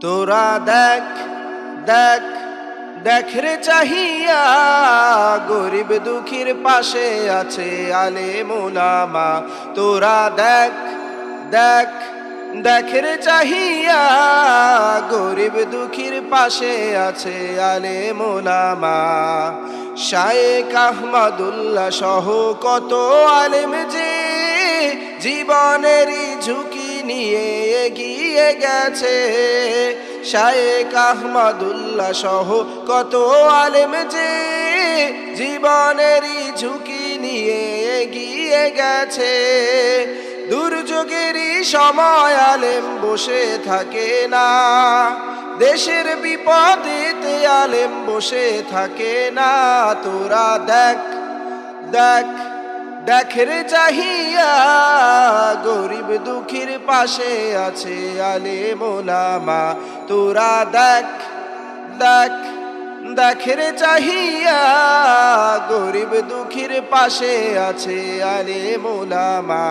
তোরা দেখ দেখ দেখ রে চাহিয়া, গরিব দুঃখীর পাশে আছে আলে মোলামা তোরা দেখ দেখ দেখ রে চাহিয়া, গরিব দুঃখীর পাশে আছে আলে মোলামা শায়েক আহমদুল্লাহ সহ কত আলেম যে জীবনেরই ঝুঁকি নিয়ে এগিয়ে গেছে। শায়েক আহমদুল্লাহ সহ কত আলেম যে জীবনেরই ঝুঁকি নিয়ে এগিয়ে গেছে। দুর্যোগেরই সময় আলেম বসে থাকে না। দেশের বিপদেতে আলেম বসে থাকে না। তোরা দেখ দেখ। দেখ রে চাহিয়া গরিব দুঃখীর পাশে আছে আলে মোলামা। তোরা দেখ দেখ, দেখের চাহিয়া গরিব দুঃখীর পাশে আছে আলে মোলামা।